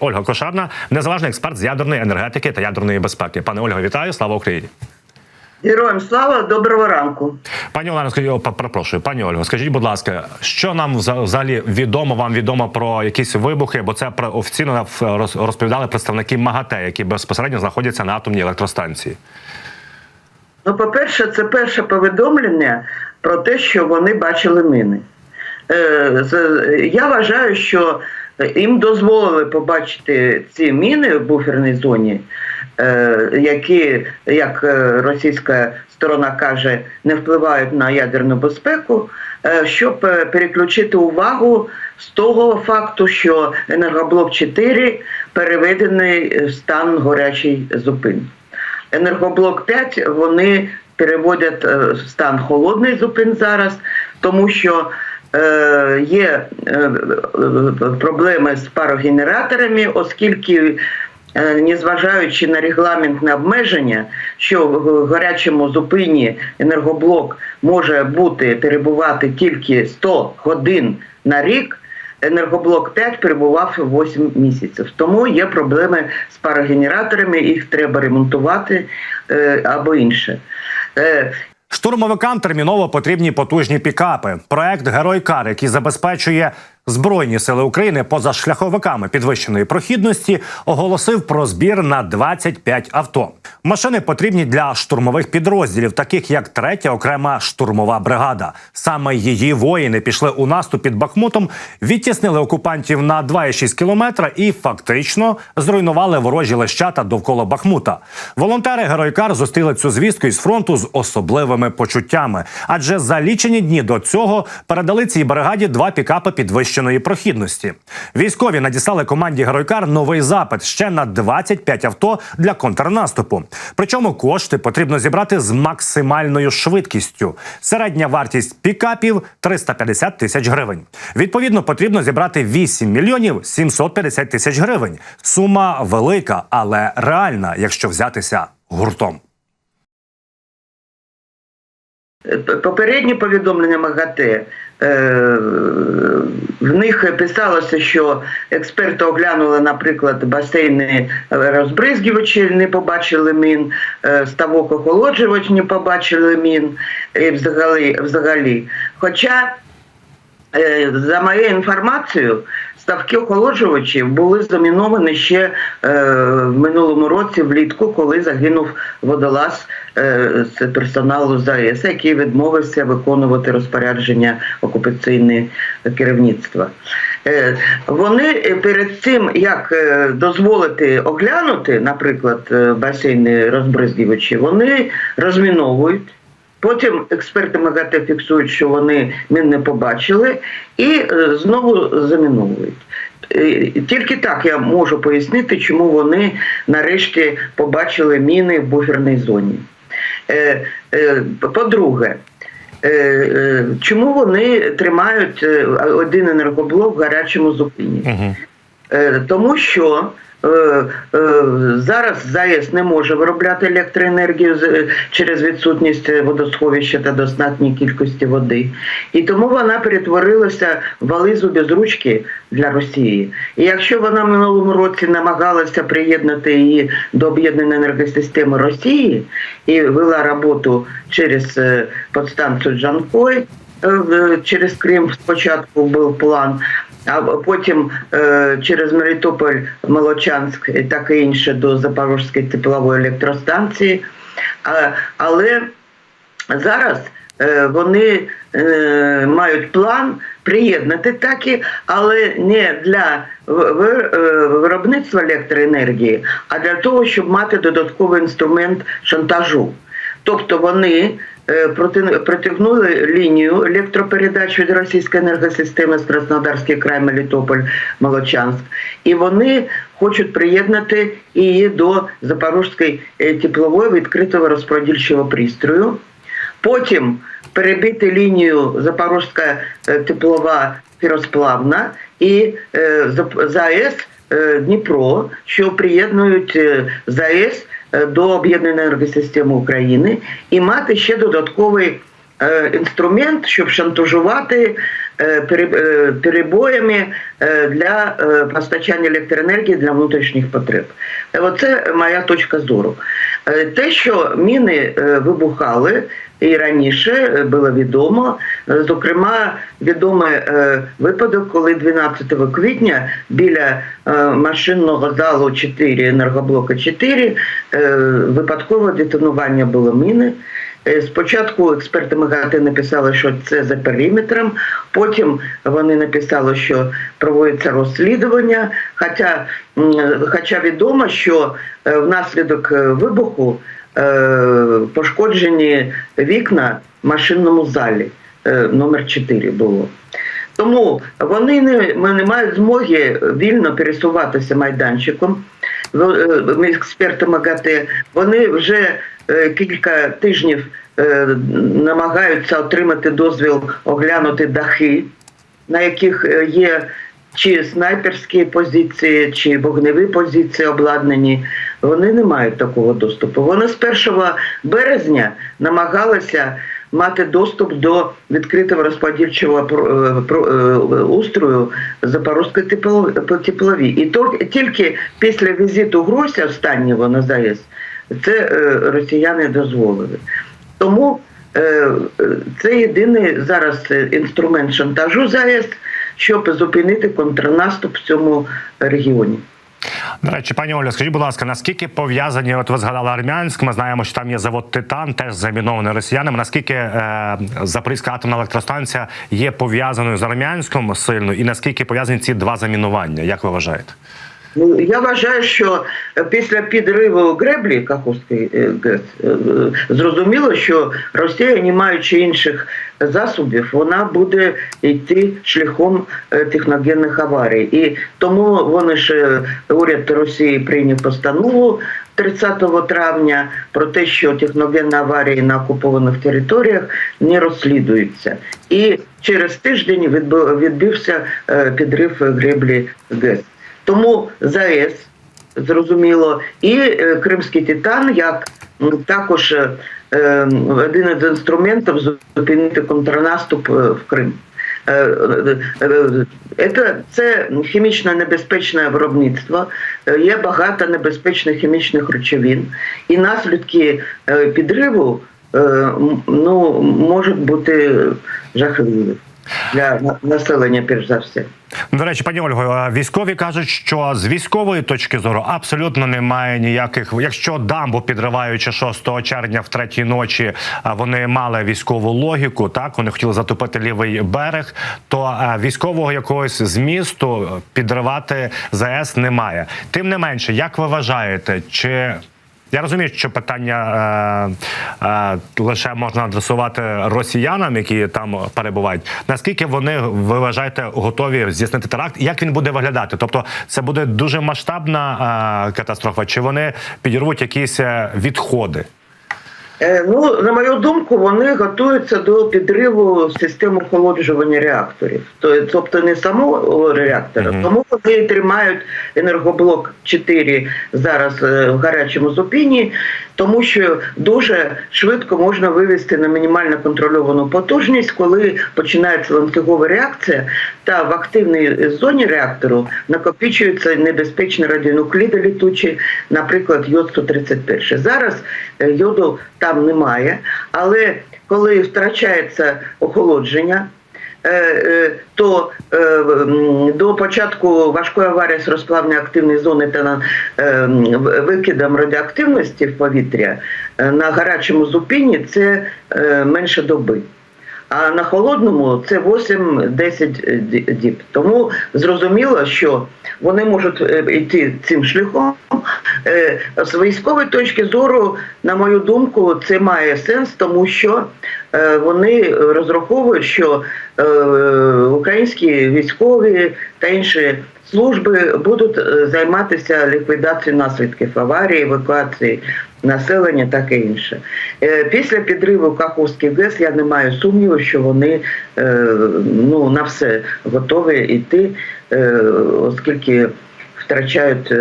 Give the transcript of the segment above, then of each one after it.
Ольга Кошарна, незалежний експерт з ядерної енергетики та ядерної безпеки. Пане Ольго, вітаю! Слава Україні! Героям слава, доброго ранку. Пані Олено, скажіть, перепрошую, пані Ольго, скажіть, будь ласка, що нам вза- взагалі відомо вам відомо про якісь вибухи? Бо це офіційно розповідали представники МАГАТЕ, які безпосередньо знаходяться на атомній електростанції. Ну, по-перше, це перше повідомлення про те, що вони бачили мини. Е, Я вважаю, що їм дозволили побачити ці міни в буферній зоні, е, які, як е, російська сторона каже, не впливають на ядерну безпеку, е, щоб переключити увагу з того факту, що енергоблок 4 переведений в стан горячий зупин. Енергоблок 5 вони переводять в стан холодний зупин зараз, тому що є е, е, проблеми з парогенераторами, оскільки. е, Незважаючи на регламентне обмеження, що в гарячому зупині енергоблок може бути перебувати тільки 100 годин на рік, енергоблок 5 перебував 8 місяців. Тому є проблеми з парогенераторами, їх треба ремонтувати е, або інше. Штурмовикам терміново потрібні потужні пікапи. Проект Герой Кар, який забезпечує Збройні сили України поза шляховиками підвищеної прохідності, оголосив про збір на 25 авто. Машини потрібні для штурмових підрозділів, таких як третя окрема штурмова бригада. Саме її воїни пішли у наступ під Бахмутом, відтіснили окупантів на 2,6 кілометра і фактично зруйнували ворожі лещата довкола Бахмута. Волонтери Геройкар зустріли цю звістку із фронту з особливими почуттями, адже за лічені дні до цього передали цій бригаді два пікапи підвищеної прохідності. Військові надіслали команді Геройкар новий запит ще на 25 авто для контрнаступу. Причому кошти потрібно зібрати з максимальною швидкістю. Середня вартість пікапів 350 тисяч гривень. Відповідно, потрібно зібрати 8 мільйонів 750 тисяч гривень. Сума велика, але реальна, якщо взятися гуртом. Попередні повідомлення МАГАТЕ, е, в них писалося, що експерти оглянули, наприклад, басейни розбризгівачі, не побачили мін, е, ставок охолоджувач не побачили мін і взагалі. взагалі. Хоча, за моєю інформацією, ставки охолоджувачів були заміновані ще е, в минулому році влітку, коли загинув водолаз е, з персоналу ЗАЕС, який відмовився виконувати розпорядження окупаційне керівництва. Е, Вони е, перед цим, як е, дозволити оглянути, наприклад, е, басейни розбризгувачі, вони розміновують. Потім експерти МАГАТЕ фіксують, що вони мін не побачили, і е, знову заміновують. Е, Тільки так я можу пояснити, чому вони нарешті побачили міни в буферній зоні. Е, По-друге, чому вони тримають один енергоблок в гарячому зупині? Угу. Тому що зараз ЗАЕС не може виробляти електроенергію е, через відсутність водосховища та достатньої кількості води. І тому вона перетворилася в вализу без ручки для Росії. І якщо вона минулому році намагалася приєднати її до об'єднаної енергосистеми Росії і вела роботу через е, подстанцію Джанкой, е, через Крим спочатку був план, а потім е, через Мелітополь, Молочанськ і таке інше до Запорізької теплової електростанції. Але зараз е, вони е, мають план приєднати такі, але не для виробництва електроенергії, а для того, щоб мати додатковий інструмент шантажу. Тобто вони протягнули лінію електропередач від російської енергосистеми з Краснодарський край, Мелітополь, Молочанськ, і вони хочуть приєднати її до Запорізької е, теплової відкритого розподільчого пристрою. Потім перебити лінію Запорізька е, теплова фіросплавна і е, ЗАЕС е, Дніпро, що приєднують е, ЗАЕС е, до об'єднаної енергосистеми України, і мати ще додатковий е, інструмент, щоб шантажувати е, пере- е, перебоями е, для е, постачання електроенергії для внутрішніх потреб. Е, Оце моя точка зору. Е, Те, що міни е, вибухали і раніше е, було відомо. Е, Зокрема, відомий е, випадок, коли 12 квітня біля машинного залу 4, енергоблока 4, е, випадкове детонування було міни. Спочатку експерти МАГАТЕ написали, що це за периметром. Потім вони написали, що проводиться розслідування. Хоча, хоча відомо, що внаслідок вибуху пошкоджені вікна в машинному залі е, номер 4 було. Тому вони не, не мають змоги вільно пересуватися майданчиком. Е, експерти МАГАТЕ, вони вже е, кілька тижнів е, намагаються отримати дозвіл оглянути дахи, на яких е, є чи снайперські позиції, чи вогневі позиції обладнані. Вони не мають такого доступу. Вони з 1 березня намагалися мати доступ до відкритого розподільчого е, е, устрою Запорозької тепло- теплові. І тільки після візиту Грося останнього на ЗАЕС це е, росіяни дозволили. Тому це єдиний зараз інструмент шантажу ЗАЕС, щоб зупинити контрнаступ в цьому регіоні. До речі, пані Оля, скажіть, будь ласка, наскільки пов'язані? От ви згадали Армянськ. Ми знаємо, що там є завод Титан, теж замінований росіянами. Наскільки е, Запорізька атомна електростанція є пов'язаною з Армянськом сильно, і наскільки пов'язані ці два замінування? Як ви вважаєте? Ну, я вважаю, що е, після підриву греблі Каховської е, ГЕС зрозуміло, що Росія, не маючи інших засобів, вона буде йти шляхом е, техногенних аварій. І тому вони ж уряд Росії прийняв постанову 30 травня про те, що техногенні аварії на окупованих територіях не розслідуються. І через тиждень відбу- відбився е, підрив греблі ГЕС. Тому ЗАЕС зрозуміло, і е, Кримський Титан як також е, е, один із інструментів зупинити контрнаступ е, в Крим. Це, хімічно небезпечне виробництво, є багато небезпечних хімічних речовин, і наслідки підриву ну, можуть бути жахливі для населення, перш за все. До речі, пані Ольго, військові кажуть, що з військової точки зору абсолютно немає ніяких. Якщо дамбу підриваючи 6 червня в третій ночі, вони мали військову логіку. Так вони хотіли затопити лівий берег. То військового якогось змісту підривати ЗАЕС немає. Тим не менше, як ви вважаєте, чи я розумію, що питання е, е, лише можна адресувати росіянам, які там перебувають. Наскільки вони ви вважаєте готові здійснити теракт? Як він буде виглядати? Тобто, це буде дуже масштабна е, катастрофа, чи вони підірвуть якісь е, відходи? Е, Ну, на мою думку, вони готуються до підриву систем охолоджування реакторів. Тобто не самого реактора, Мгм. тому вони тримають енергоблок 4 зараз е, в гарячому зупині, тому що дуже швидко можна вивести на мінімально контрольовану потужність, коли починається ланцюгова реакція, та в активній зоні реактору накопичуються небезпечні радіонукліди літучі, наприклад, йод 131. Зараз йоду там немає, але коли втрачається охолодження, е, е, то е, до початку важкої аварії з розплавної активної зони та е, викидом радіоактивності в повітря е, на гарячому зупині це е, менше доби. А на холодному це 8-10 ді- діб. Тому зрозуміло, що вони можуть е, йти цим шляхом. Е, З військової точки зору, на мою думку, це має сенс, тому що е, вони розраховують, що українські військові та інші служби будуть е, займатися ліквідацією наслідків аварії, евакуації населення, таке інше. Е, Після підриву Каховських ГЕС я не маю сумніву, що вони е, ну, на все готові йти, оскільки втрачають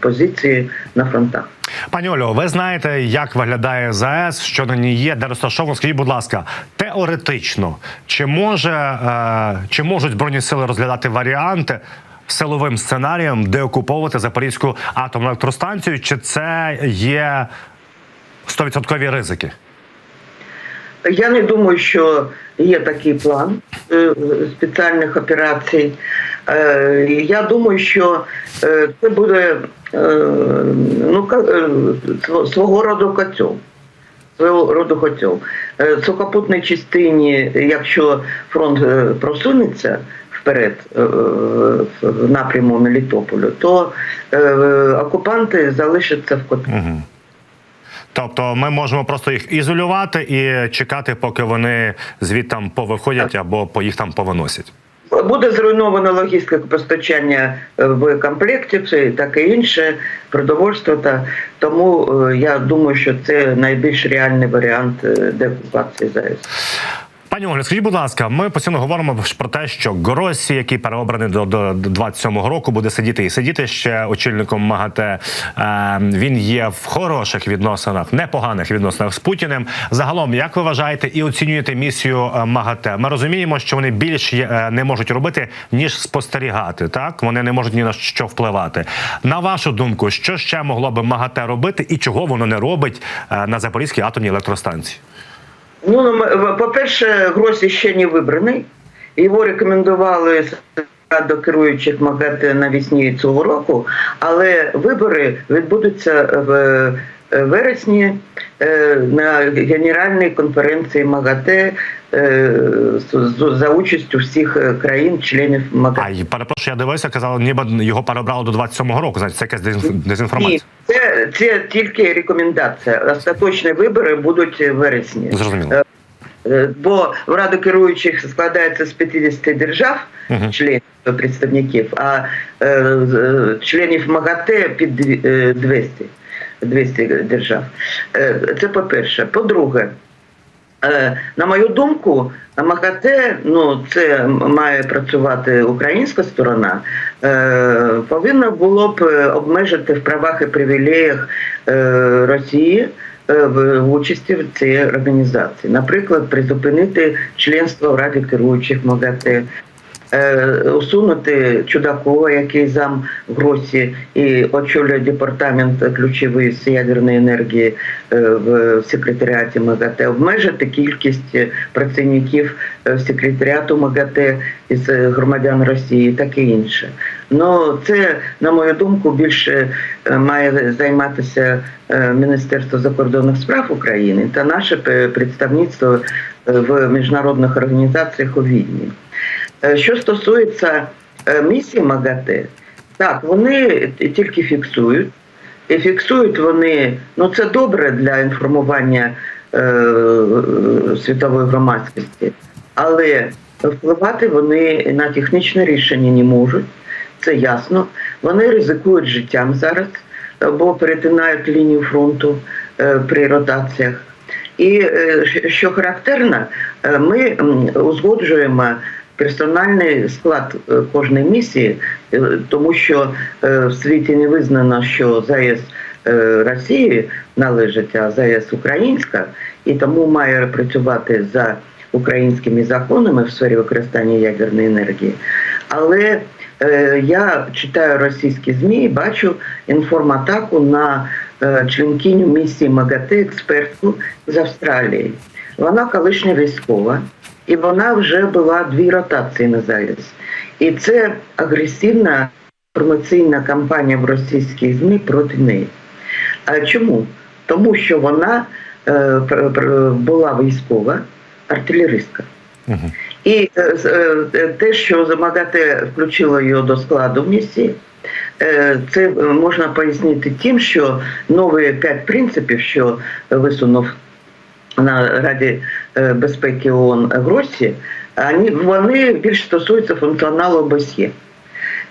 позиції на фронтах. Пані Олю, ви знаєте, як виглядає ЗАЕС, що на ній є, де розташовано. Скажіть, будь ласка, теоретично, чи може чи можуть збройні сили розглядати варіанти силовим сценарієм деокуповувати Запорізьку атомну електростанцію? Чи це є 100% ризики? Я не думаю, що є такий план е, спеціальних операцій. Е, Я думаю, що е, це буде ну, свого роду котел. Свого роду котел. Сухопутній частині, якщо фронт просунеться вперед е, в напряму Мелітополю, то е, окупанти залишаться в котлі. Угу. Тобто ми можемо просто їх ізолювати і чекати, поки вони звідтам повиходять або по їх там повиносять. Буде зруйновано логістика постачання е, боєкомплектів і таке інше, продовольство. Та тому е, я думаю, що це найбільш реальний варіант е, деокупації ЗАЕС. Пані Олю, скажіть, будь ласка, ми постійно говоримо про те, що Гросі, який переобраний до, до 27-го року, буде сидіти і сидіти ще очільником МАГАТЕ. Е, він є в хороших відносинах, непоганих відносинах з Путіним. Загалом, як ви вважаєте і оцінюєте місію е, МАГАТЕ? Ми розуміємо, що вони більш е, не можуть робити ніж спостерігати. Так вони не можуть ні на що впливати. На вашу думку, що ще могло би МАГАТЕ робити, і чого воно не робить е, на Запорізькій атомній електростанції? Ну, ну, по-перше, Гросі ще не вибраний. Його рекомендували до керуючих магати навісні цього року, але вибори відбудуться в е, вересні на генеральній конференції МАГАТЕ е, за участю всіх е, країн-членів МАГАТЕ. А перепрошую, я дивився, казали, ніби його перебрали до 27-го року. Значить, це якась дезінф- Ні, це, це тільки рекомендація. Остаточні вибори будуть в вересні. Зрозуміло. Е, Е, Бо Рада керуючих складається з 50 держав, членів е, представників, а е, е, членів МАГАТЕ під дві- е, 200, 200 держав. Е, Це по-перше. По-друге, Е, На мою думку, на МАГАТЕ, ну це має працювати українська сторона, е, повинно було б обмежити в правах і привілеях Росії в участі в цій організації. Наприклад, призупинити членство в Раді керуючих МАГАТЕ. Е, Усунути Чудакова, який зам Гросі і очолює департамент ключовий з ядерної енергії е, в секретаріаті МАГАТЕ, обмежити кількість е, працівників секретаріату МАГАТЕ із громадян Росії, і таке інше. Ну це, на мою думку, більше має займатися Міністерство закордонних справ України та наше представництво в міжнародних організаціях у Відні. Е, Що стосується е, місії МАГАТЕ, так, вони тільки фіксують. І фіксують вони, ну це добре для інформування е, світової громадськості, але впливати вони на технічне рішення не можуть, це ясно. Вони ризикують життям зараз, е, бо перетинають лінію фронту е, при ротаціях. І е, що характерно, е, ми узгоджуємо персональний склад е, кожної місії, е, тому що е, в світі не визнано, що ЗАЕС е, Росії належить, а ЗАЕС Українська, і тому має працювати за українськими законами в сфері використання ядерної енергії. Але я читаю російські ЗМІ і бачу інформатаку на членкиню місії МАГАТЕ, експертку з Австралії. Вона колишня військова, і вона вже була дві ротації на ЗАЕС. І це агресивна інформаційна кампанія в російській ЗМІ проти неї. А чому? Тому що вона е, була військова, артилеристка. І е, е, те, що МАГАТЕ включило його до складу місії, е, це можна пояснити тим, що нові п'ять принципів, що висунув на Раді е, безпеки ООН Гросі, вони, більш стосуються функціоналу ОБСЄ.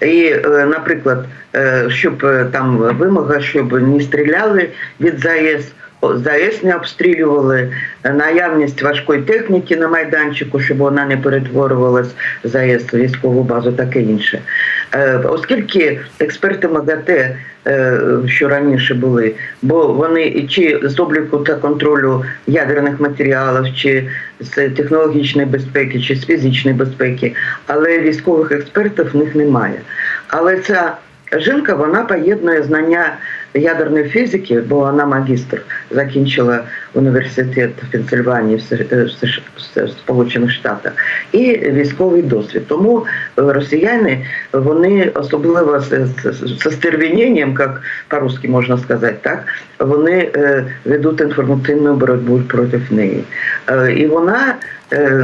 І, е, наприклад, е, щоб там вимога, щоб не стріляли від ЗАЕС ЗАЕС не обстрілювали, наявність важкої техніки на майданчику, щоб вона не перетворювалась ЗАЕС військову базу, таке інше. Е, Оскільки експерти МАГАТЕ, е, що раніше були, бо вони чи з обліку та контролю ядерних матеріалів, чи з технологічної безпеки, чи з фізичної безпеки, але військових експертів в них немає. Але ця жінка вона поєднує знання ядерної фізики, бо вона магістр, закінчила університет в Пенсильванії в е, США Сполучених Штатах, і військовий досвід. Тому е, росіяни вони особливо з, стервіненням, як по-русски можна сказати, так вони е, ведуть інформаційну боротьбу проти неї. І вона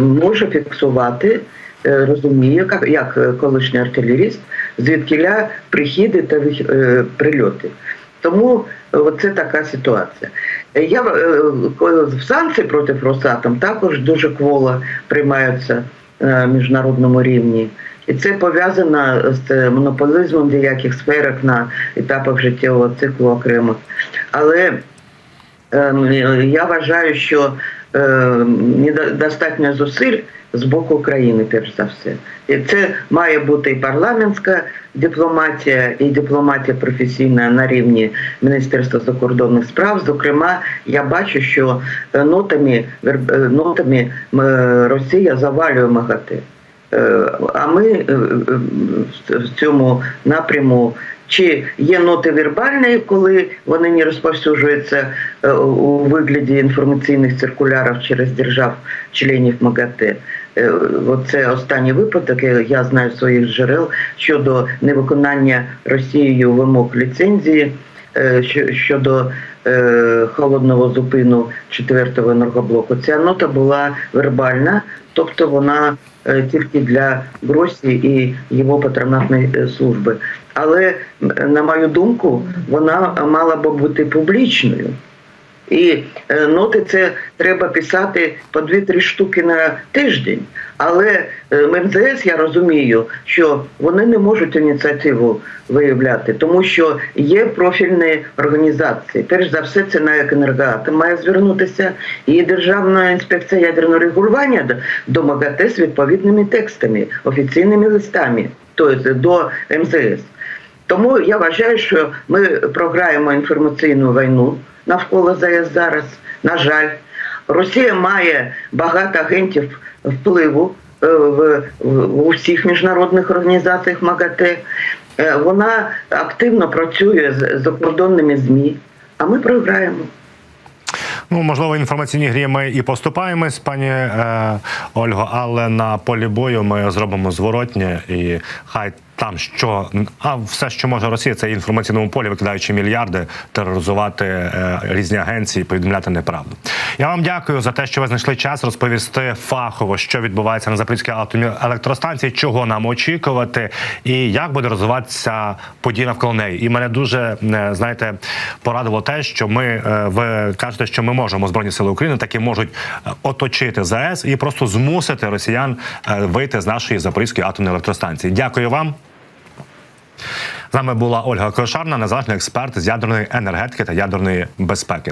може фіксувати розуміє, як, як колишній артилеріст, звідкиля прихіди та е, прильоти. Тому е, це така ситуація. Е, Я е, в санкції проти Росатом також дуже кволо приймаються на міжнародному рівні. І це пов'язано з монополізмом в деяких сферах на етапах життєвого циклу окремих. Але Ем, Я вважаю, що недостатньо зусиль з боку України, перш за все. І це має бути і парламентська дипломатія, і дипломатія професійна на рівні Міністерства закордонних справ. Зокрема, я бачу, що е, нотами, е, нотами е, Росія завалює МАГАТЕ. Е, А ми е, е, в цьому напряму чи є ноти вербальні, коли вони не розповсюджуються е, у вигляді інформаційних циркулярів через держав-членів МАГАТЕ. Е, Оце останній випадок, я- знаю своїх джерел щодо невиконання Росією вимог ліцензії щодо е, холодного зупину четвертого енергоблоку. Ця нота була вербальна, тобто вона е, тільки для Гросі і його патронатної е, служби. Але на мою думку, вона мала би бути публічною. І е, ноти це треба писати по 2-3 штуки на тиждень. Але е, МЗС я розумію, що вони не можуть ініціативу виявляти, тому що є профільні організації. Перш за все, це НАЕК «Енергоатом» має звернутися, і Державна інспекція ядерного регулювання до МАГАТЕ з відповідними текстами, офіційними листами, тобто до МЗС. Тому я вважаю, що ми програємо інформаційну війну навколо зараз. На жаль, Росія має багато агентів впливу е, в, усіх міжнародних організаціях МАГАТЕ. Е, Вона активно працює з закордонними ЗМІ, а ми програємо. Ну, можливо, в інформаційній грі ми і поступаємось, пані е, Ольго, але на полі бою ми зробимо зворотнє і хай там що а все, що може Росія, це інформаційному полі, викидаючи мільярди, тероризувати е, різні агенції, повідомляти неправду. Я вам дякую за те, що ви знайшли час розповісти фахово, що відбувається на Запорізькій атомній електростанції, чого нам очікувати, і як буде розвиватися подія навколо неї. І мене дуже е, знаєте порадило те, що ми е, ви кажете, що ми можемо збройні сили України таки можуть е, оточити ЗАЕС і просто змусити росіян вийти з нашої Запорізької атомної електростанції. Дякую вам. З нами була Ольга Кошарна, незалежний експерт з ядерної енергетики та ядерної безпеки.